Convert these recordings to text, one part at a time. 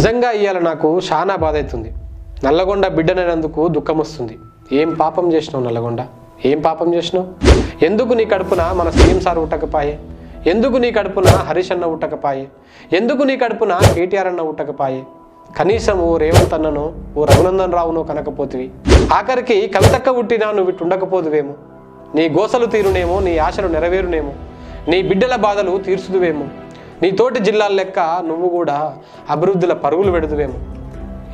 నిజంగా ఇవాళ నాకు చాలా బాధ అవుతుంది నల్లగొండ బిడ్డనైనందుకు దుఃఖం వస్తుంది ఏం పాపం చేసినావు నల్లగొండ? ఏం పాపం చేసినావు? ఎందుకు నీ కడుపున మన సీఎం సార్ ఉట్టకపాయే ఎందుకు నీ కడుపున హరీష్ అన్న ఉట్టకపాయే ఎందుకు నీ కడుపున కేటీఆర్ అన్న ఉట్టకపాయే కనీసం ఓ రేవంత్ అన్నను ఓ రఘునందన్ రావునో కనకపోతివి. ఆఖరికి కవితక్క ఉట్టినా నువ్వు ఇటు ఉండకపోదువేమో? నీ గోసలు తీరునేమో నీ ఆశలు నెరవేరునేమో? నీ బిడ్డల బాధలు తీర్చుదువేమో? నీ తోటి జిల్లాల లెక్క నువ్వు కూడా అభివృద్ధిల పరుగులు పెడుతువేమో.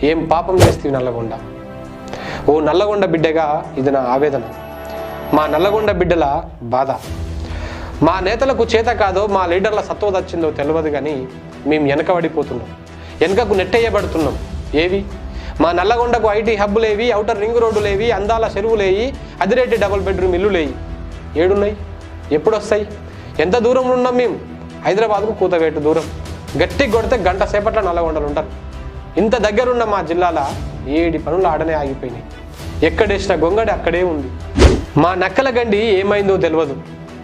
ఏం పాపం చేస్తీవి నల్లగొండ? ఓ నల్లగొండ బిడ్డగా ఇది నా ఆవేదన. మా నల్లగొండ బిడ్డల బాధ. మా నేతలకు చేత కాదో మా లీడర్ల సత్వ వచ్చిందో తెలియదు కానీ మేము వెనకబడిపోతున్నాం. వెనకకు నెట్టేయబడుతున్నాం. ఏవి? మా నల్లగొండకు ఐటీ హబ్బులేవి అవుటర్ రింగ్ రోడ్డులేవి అందాల చెరువులేవి అదిరేటి డబుల్ బెడ్రూమ్ ఇల్లులేవి ఏడున్నాయి? ఎప్పుడు వస్తాయి ఎంత దూరంలో ఉన్నాం మేము హైదరాబాద్కు కూతవేటు దూరం. గట్టి కొడితే గంట సేపట్లో నల్లగొండలు ఉంటారు. ఇంత దగ్గరున్న మా జిల్లాల ఏడి పనులు ఆడనే ఆగిపోయినాయి. ఎక్కడేసిన గొంగడి అక్కడే ఉంది. మా నక్కల గండి ఏమైందో తెలియదు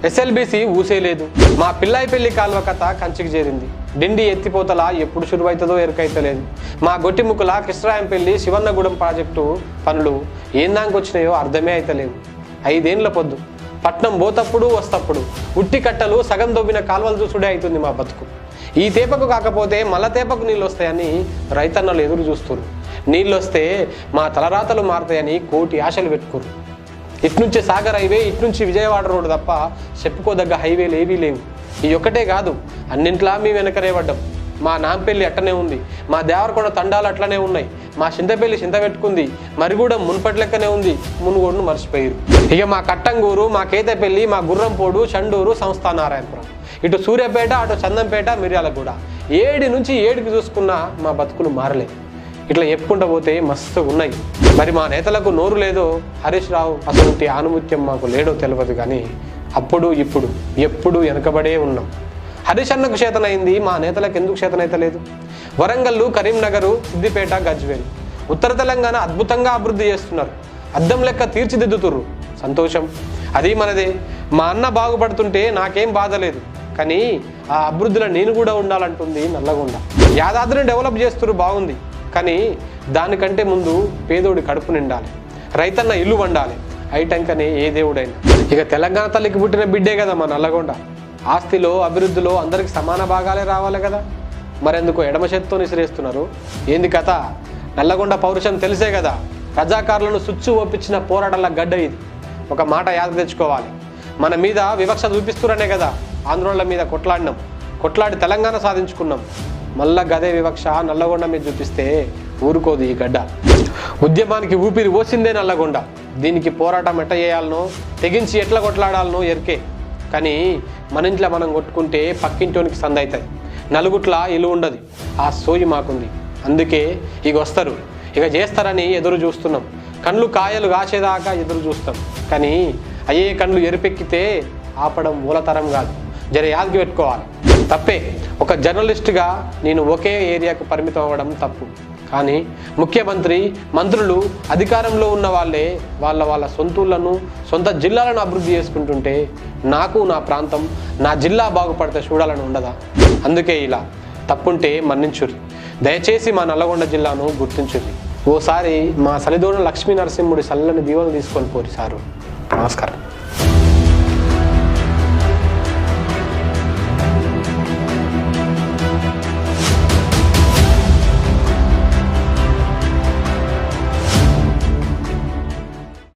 ఎస్ఎల్బిసి ఊసేలేదు మా పిల్లాయి పెళ్ళి కాలువ కథ కంచికి చేరింది. డిండి ఎత్తిపోతల ఎప్పుడు శురువైతుందో ఎరుకైతలేదు. మా గొట్టిముక్కుల కృష్ణరాయం పెళ్ళి శివన్నగూడెం ప్రాజెక్టు పనులు ఏందాకొచ్చినాయో అర్థమే అయితలేవు ఐదేండ్ల పొద్దు. పట్నం పోతప్పుడు వస్తప్పుడు. ఉట్టి కట్టలు సగం దొబ్బిన కాలువలు చూసుడే అవుతుంది మా బతుకు. ఈ తేపకు కాకపోతే మళ్ళా తేపకు నీళ్ళు వస్తాయని రైతన్నలు ఎదురు చూస్తున్నారు నీళ్ళు వస్తే మా తలరాతలు మారుతాయని కోటి ఆశలు పెట్టుకోరు. ఇట్నుంచి సాగర్ హైవే ఇట్నుంచి విజయవాడ రోడ్డు తప్ప చెప్పుకోదగ్గ హైవేలు ఏవీ లేవు. ఈ ఒక్కటే కాదు అన్నింట్లా మేము వెనకరే పడ్డాం. మా నాంపెల్లి అట్టనే ఉంది. మా దేవరకొండ తండాలు అట్లనే ఉన్నాయి. మా చింతపల్లి చింత పెట్టుకుంది. కూడా మున్పటి లెక్కనే ఉంది. మునుగోడును మర్చిపోయారు. ఇక మా కట్టంగూరు మా కేతపల్లి మా గుర్రంపోడు చండూరు సంస్థానారాయణపురం ఇటు సూర్యాపేట అటు చందంపేట మిర్యాలగూడ ఏడి నుంచి ఏడికి చూసుకున్నా మా బతుకులు మారలే. ఇట్లా చెప్పుకుంటూ పోతే మస్తు ఉన్నాయి. మరి మా నేతలకు నోరు లేదో హరీష్ రావు అటువంటి ఆనుమత్యం మాకు లేడో తెలియదు కానీ అప్పుడు ఇప్పుడు ఎప్పుడు వెనకబడే ఉన్నాం. హరీష్ అన్నకు చేతనైంది మా నేతలకు ఎందుకు చేతనైతలేదు? వరంగల్లు కరీంనగరు సిద్దిపేట గజ్వేల్ ఉత్తర తెలంగాణ అద్భుతంగా అభివృద్ధి చేస్తున్నారు. అద్దం లెక్క తీర్చిదిద్దుతుర్రు. సంతోషం. అది మనదే. మా అన్న బాగుపడుతుంటే నాకేం బాధ లేదు. కానీ ఆ అభివృద్ధిలో నేను కూడా ఉండాలంటుంది నల్లగొండ. యాదాద్రిని డెవలప్ చేస్తున్నారు బాగుంది. కానీ దానికంటే ముందు పేదోడి కడుపు నిండాలి. రైతన్న ఇల్లు వండాలి. ఐటంకనే ఏ దేవుడైనా. ఇక తెలంగాణ తల్లికి పుట్టిన బిడ్డే కదా మా నల్లగొండ. ఆస్తిలో అభివృద్ధిలో అందరికి సమాన భాగాలే రావాలి కదా. మరెందుకు ఎడమ చేతితో నిసిరేస్తున్నారు ఏంది కథ? నల్లగొండ పౌరుషం తెలిసే కదా. రజాకారులను సుచ్చు ఒప్పించిన పోరాటాల గడ్డ ఇది. ఒక మాట యాద తెచ్చుకోవాలి. మన మీద వివక్ష చూపిస్తురనే కదా. ఆంధ్రోళ్ళ మీద కొట్లాడినాం. కొట్లాడి తెలంగాణ సాధించుకున్నాం. మళ్ళా గదే వివక్ష నల్లగొండ మీద చూపిస్తే ఊరుకోదు ఈ గడ్డ. ఉద్యమానికి ఊపిరి పోసిందే నల్లగొండ. దీనికి పోరాటం ఎట్ట చేయాలనో తెగించి ఎట్లా కొట్లాడాలనో ఎరికే. కానీ మన ఇంట్లో మనం కొట్టుకుంటే పక్కింటోనికి సందైతాయి నలుగుట్ల ఇల్లు ఉండదు. ఆ సోయి మాకుంది. అందుకే ఇక వస్తారు. ఇక చేస్తారని ఎదురు చూస్తున్నాం. కళ్ళు కాయలు కాసేదాకా ఎదురు చూస్తాం. కానీ అయ్యే కండ్లు ఎరిపెక్కితే ఆపడం మూలతరం కాదు. జర యాదకి పెట్టుకోవాలి. తప్పే. ఒక జర్నలిస్ట్గా నేను ఒకే ఏరియాకు పరిమితం అవ్వడం తప్పు. కానీ ముఖ్యమంత్రి మంత్రులు అధికారంలో ఉన్న వాళ్ళే వాళ్ళ వాళ్ళ సొంతూళ్ళను సొంత జిల్లాలను అభివృద్ధి చేసుకుంటుంటే నాకు నా ప్రాంతం నా జిల్లా బాగుపడితే చూడాలని ఉండదా? అందుకే ఇలా తప్పుంటే మన్నించుర్రి. దయచేసి మా నల్లగొండ జిల్లాను గుర్తించుర్రి. ఓసారి మా సలిదోన లక్ష్మీ నరసింహుడి సల్లని దీవెనలు తీసుకొని పోరి సారు. నమస్కారం.